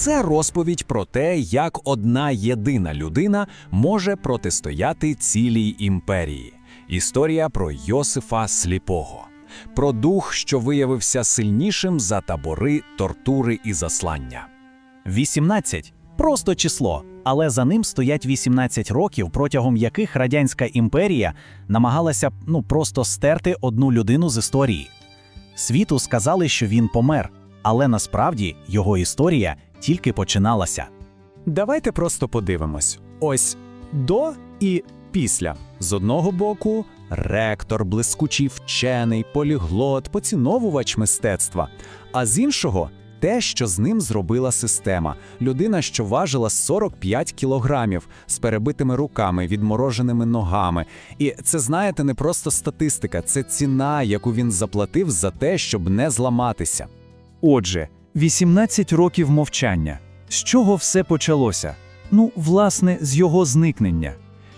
Це розповідь про те, як одна єдина людина може протистояти цілій імперії. Історія про Йосифа Сліпого, про дух, що виявився сильнішим за табори, тортури і заслання. 18 – просто число, але за ним стоять 18 років, протягом яких Радянська імперія намагалася ну, просто стерти одну людину з історії. Світу сказали, що він помер, але насправді його історія тільки починалася. Давайте просто подивимось: ось до і після. З одного боку, ректор, блискучий вчений, поліглот, поціновувач мистецтва, а з іншого те, що з ним зробила система. Людина, що важила 45 кілограмів з перебитими руками, відмороженими ногами. І це, знаєте, не просто статистика, це ціна, яку він заплатив за те, щоб не зламатися. Отже, 18 років мовчання. З чого все почалося? Ну, власне, з його зникнення.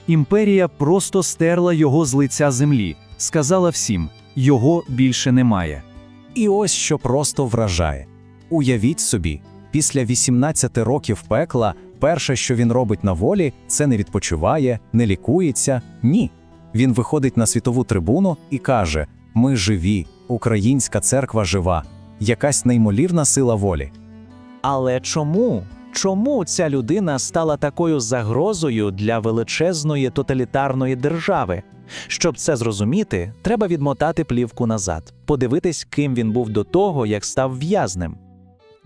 Імперія просто стерла його з лиця землі, сказала всім: його більше немає. І ось що просто вражає. Уявіть собі, після 18 років пекла, перше, що він робить на волі, це не відпочиває, не лікується. Ні. Він виходить на світову трибуну і каже: Ми живі, українська церква жива, якась неймовірна сила волі. Але чому? Чому ця людина стала такою загрозою для величезної тоталітарної держави? Щоб це зрозуміти, треба відмотати плівку назад, подивитись, ким він був до того, як став в'язнем.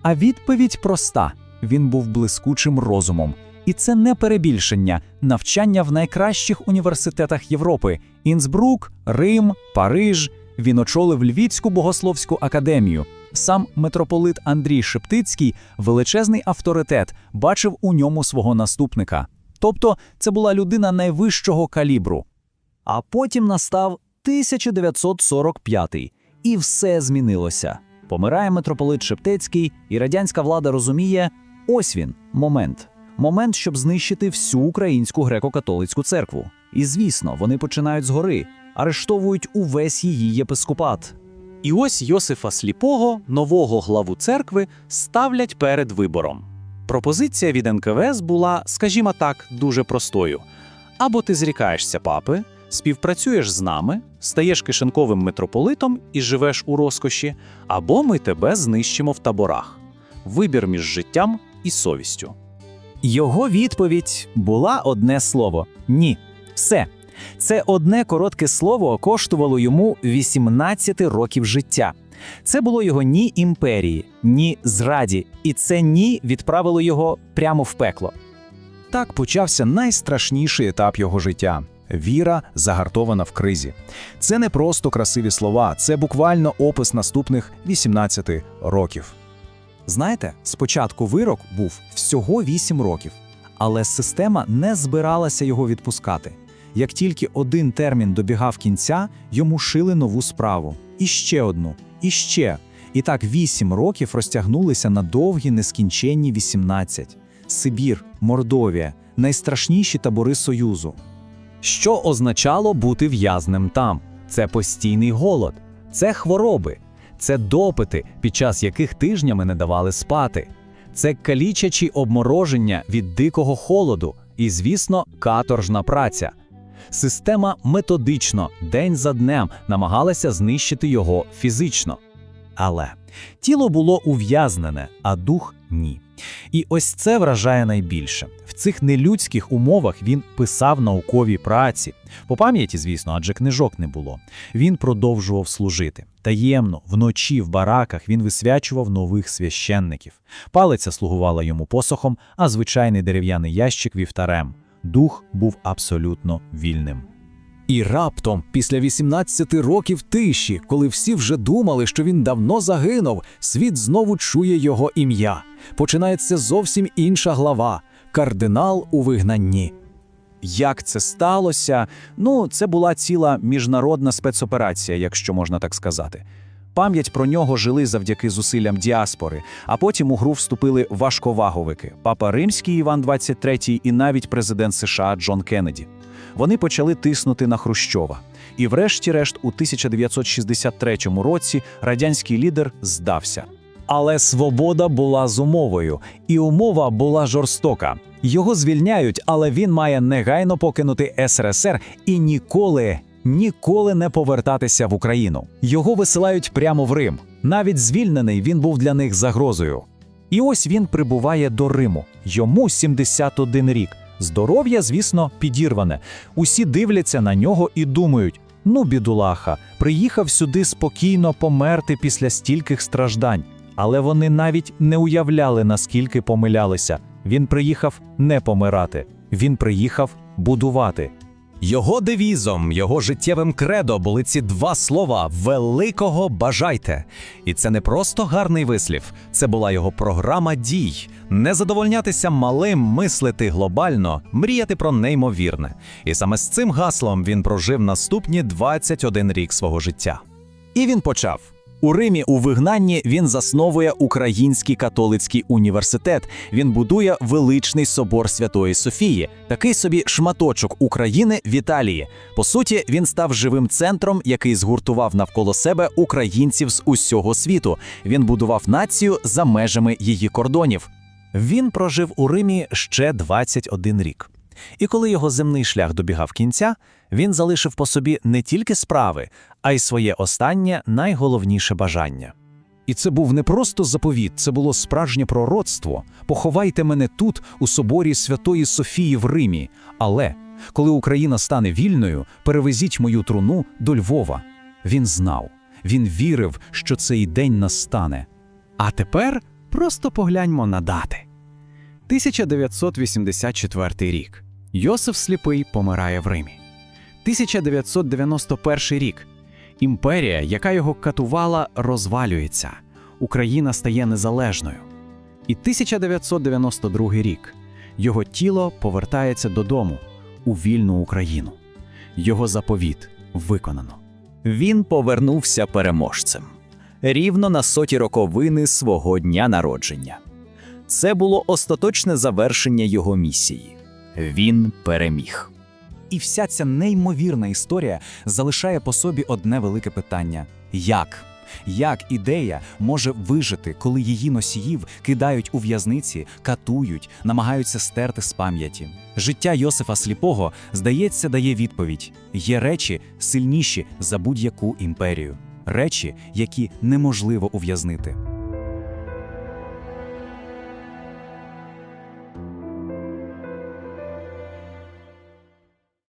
А відповідь проста: він був блискучим розумом. І це не перебільшення навчання в найкращих університетах Європи: Інсбрук, Рим, Париж. Він очолив Львівську богословську академію. Сам митрополит Андрій Шептицький, величезний авторитет, бачив у ньому свого наступника. Тобто, це була людина найвищого калібру. А потім настав 1945 і все змінилося. Помирає митрополит Шептецький, і радянська влада розуміє, ось він момент. Момент, щоб знищити всю українську греко-католицьку церкву. І звісно, вони починають згори, арештовують увесь її єпископат. І ось Йосифа Сліпого, нового главу церкви, ставлять перед вибором. Пропозиція від НКВС була, скажімо так, дуже простою: або ти зрікаєшся папи, співпрацюєш з нами, стаєш кишенковим митрополитом і живеш у розкоші, або ми тебе знищимо в таборах. Вибір між життям і совістю. Його відповідь була одне слово ні. Все. Це одне коротке слово коштувало йому 18 років життя. Це було його ні імперії, ні зраді, і це ні відправило його прямо в пекло. Так почався найстрашніший етап його життя. Віра загартована в кризі. Це не просто красиві слова, це буквально опис наступних 18 років. Знаєте, спочатку вирок був всього 8 років, але система не збиралася його відпускати. Як тільки один термін добігав кінця, йому шили нову справу. І ще одну, і ще. І так 8 років розтягнулися на довгі нескінченні 18. Сибір, Мордовія найстрашніші табори Союзу. Що означало бути в'язнем там? Це постійний голод, це хвороби, це допити, під час яких тижнями не давали спати, це калічачі обмороження від дикого холоду і, звісно, каторжна праця. Система методично, день за днем намагалася знищити його фізично. Але тіло було ув'язнене, а дух ні. І ось це вражає найбільше. В цих нелюдських умовах він писав наукові праці. По пам'яті, звісно, адже книжок не було. Він продовжував служити. Таємно, вночі в бараках він висвячував нових священників. Палиця слугувала йому посохом, а звичайний дерев'яний ящик вівтарем. Дух був абсолютно вільним. І раптом, після 18 років тиші, коли всі вже думали, що він давно загинув, світ знову чує його ім'я. Починається зовсім інша глава кардинал у вигнанні. Як це сталося? Ну, це була ціла міжнародна спецоперація, якщо можна так сказати. Пам'ять про нього жили завдяки зусиллям діаспори, а потім у гру вступили важковаговики Папа Римський Іван XXIII і навіть президент США Джон Кеннеді. Вони почали тиснути на Хрущова. І, врешті-решт, у 1963 році радянський лідер здався. Але свобода була з умовою, і умова була жорстока. Його звільняють, але він має негайно покинути СРСР і ніколи, ніколи не повертатися в Україну. Його висилають прямо в Рим. Навіть звільнений він був для них загрозою. І ось він прибуває до Риму. Йому 71 рік. Здоров'я, звісно, підірване. Усі дивляться на нього і думають: ну, бідулаха, приїхав сюди спокійно померти після стільких страждань. Але вони навіть не уявляли, наскільки помилялися. Він приїхав не помирати, він приїхав будувати. Його девізом, його життєвим кредо були ці два слова великого бажайте. І це не просто гарний вислів, це була його програма дій. Не задовольнятися малим, мислити глобально, мріяти про неймовірне. І саме з цим гаслом він прожив наступні 21 рік свого життя. І він почав. У Римі у вигнанні він засновує Український католицький університет. Він будує величний собор Святої Софії, такий собі шматочок України в Італії. По суті, він став живим центром, який згуртував навколо себе українців з усього світу. Він будував націю за межами її кордонів. Він прожив у Римі ще 21 рік. І коли його земний шлях добігав кінця, він залишив по собі не тільки справи, а й своє останнє найголовніше бажання. І це був не просто заповіт, це було справжнє пророцтво. Поховайте мене тут, у соборі Святої Софії в Римі. Але коли Україна стане вільною, перевезіть мою труну до Львова. Він знав, він вірив, що цей день настане. А тепер просто погляньмо на дати. 1984 рік. Йосиф Сліпий помирає в Римі. 1991 рік. Імперія, яка його катувала, розвалюється. Україна стає незалежною. І 1992 рік. Його тіло повертається додому у вільну Україну. Його заповіт виконано. Він повернувся переможцем рівно на соті роковини свого дня народження. Це було остаточне завершення його місії. Він переміг. І вся ця неймовірна історія залишає по собі одне велике питання: як? Як ідея може вижити, коли її носіїв кидають у в'язниці, катують, намагаються стерти з пам'яті? Життя Йосифа Сліпого, здається, дає відповідь: є речі сильніші за будь-яку імперію, речі, які неможливо ув'язнити.